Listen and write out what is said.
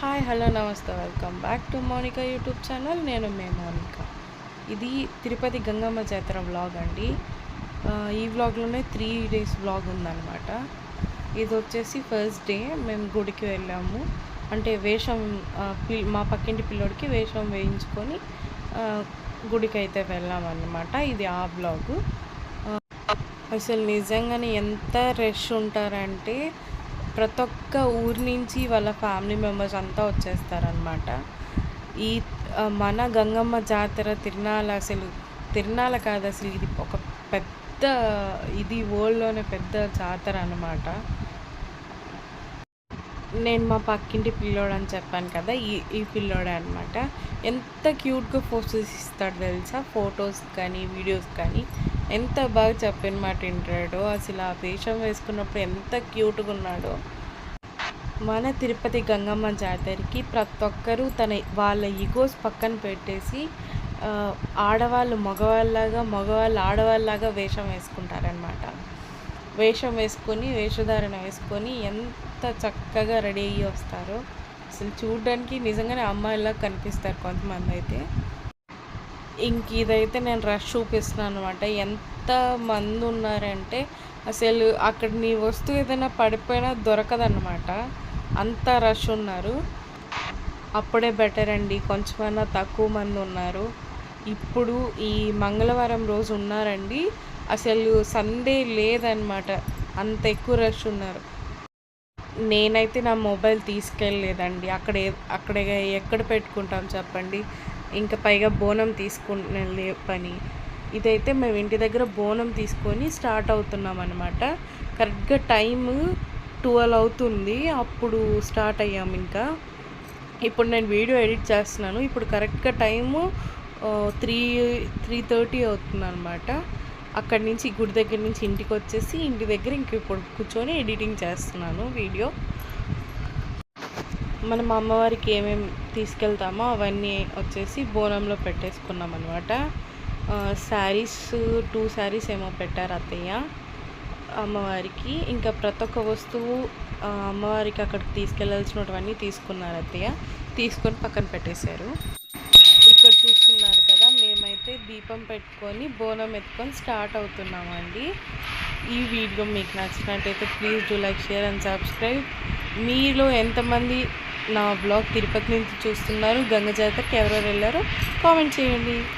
Hi hello namaste welcome back to Monika YouTube channel. నేను మే Monica. ఇది తిరుపతి గంగమ్మ జాతర వ్లాగ్ అండి. ఈ వ్లాగ్లోనే త్రీ డేస్ వ్లాగ్ ఉందన్నమాట. ఇది వచ్చేసి ఫస్ట్ డే మేము గుడికి వెళ్ళాము. అంటే వేషం పి మా పక్కింటి పిల్లోడికి వేషం వేయించుకొని గుడికి అయితే వెళ్ళామన్నమాట. ఇది ఆ బ్లాగు అసలు నిజంగానే ఎంత రష్ ఉంటారంటే ప్రతి ఒక్క ఊరి నుంచి వాళ్ళ ఫ్యామిలీ మెంబర్స్ అంతా వచ్చేస్తారనమాట ఈ మన గంగమ్మ జాతర తిరునాళ్ళ అసలు తిరునాళ్ళ కాదు అసలు ఇది ఒక పెద్ద ఇది వరల్డ్లోనే పెద్ద జాతర అనమాట నేను మా పక్కింటి పిల్లోడు అని చెప్పాను కదా ఈ ఈ పిల్లోడే అనమాట ఎంత క్యూట్గా ఫోటోస్ ఇస్తాడు తెలుసా? ఫొటోస్ కానీ వీడియోస్ కానీ. ఎంత బాగా చెప్పిన మాట వింటాడో అసలు ఆ వేషం వేసుకున్నప్పుడు ఎంత క్యూట్గా ఉన్నాడో. మన తిరుపతి గంగమ్మ జాతరకి ప్రతి ఒక్కరూ తన వాళ్ళ ఈగోస్ పక్కన పెట్టేసి ఆడవాళ్ళు మగవాళ్ళలాగా మగవాళ్ళు ఆడవాళ్ళలాగా వేషం వేసుకుంటారనమాట వేషం వేసుకొని వేషధారణ వేసుకొని ఎంత చక్కగా రెడీ అయ్యి వస్తారో. అసలు చూడడానికి నిజంగానే అమ్మాయిలా కనిపిస్తారు కొంతమంది అయితే. ఇంక ఇదైతే నేను రష్ చూపిస్తున్నాను అనమాట ఎంత మంది ఉన్నారంటే అసలు అక్కడ నీ వస్తువు ఏదైనా పడిపోయినా దొరకదన్నమాట. అంత రష్ ఉన్నారు. అప్పుడే బెటర్ అండి. కొంచెమైనా తక్కువ మంది ఉన్నారు. ఇప్పుడు ఈ మంగళవారం రోజు ఉన్నారండి. అసలు సండే లేదనమాట అంత ఎక్కువ రష్ ఉన్నారు. నేనైతే నా మొబైల్ తీసుకెళ్ళలేదండి. అక్కడ అక్కడ ఎక్కడ పెట్టుకుంటాం చెప్పండి. ఇంకా పైగా బోనం తీసుకునే పని. ఇదైతే మేము ఇంటి దగ్గర బోనం తీసుకొని స్టార్ట్ అవుతున్నాం అనమాట కరెక్ట్గా టైం ట్వెల్వ్ అవుతుంది. అప్పుడు స్టార్ట్ అయ్యాము ఇంకా. ఇప్పుడు నేను వీడియో ఎడిట్ చేస్తున్నాను. ఇప్పుడు కరెక్ట్గా టైము త్రీ త్రీ థర్టీ అవుతుంది అనమాట అక్కడి నుంచి గుడి దగ్గర నుంచి ఇంటికి వచ్చేసి ఇంటి దగ్గర ఇంక ఇప్పుడు కూర్చొని ఎడిటింగ్ చేస్తున్నాను వీడియో. మనం అమ్మవారికి ఏమేమి తీసుకెళ్తామో అవన్నీ వచ్చేసి బోనంలో పెట్టేసుకున్నాం అనమాట శారీస్ టూ శారీస్ ఏమో పెట్టారు అత్తయ్య అమ్మవారికి. ఇంకా ప్రతి ఒక్క వస్తువు అమ్మవారికి అక్కడికి తీసుకెళ్ళాల్సినవన్నీ తీసుకున్నారు అత్తయ్య. తీసుకొని పక్కన పెట్టేశారు. ఇక్కడ చూస్తున్నారు కదా మేమైతే దీపం పెట్టుకొని బోనం ఎత్తుకొని స్టార్ట్ అవుతున్నామండి. ఈ వీడియో మీకు నచ్చినట్టయితే please do like share and subscribe. మీలో ఎంతమంది నా బ్లాగ్ తిరుపతి నుంచి చూస్తున్నారు గంగ జాతరకి ఎవరెవరు వెళ్ళారో కామెంట్ చేయండి.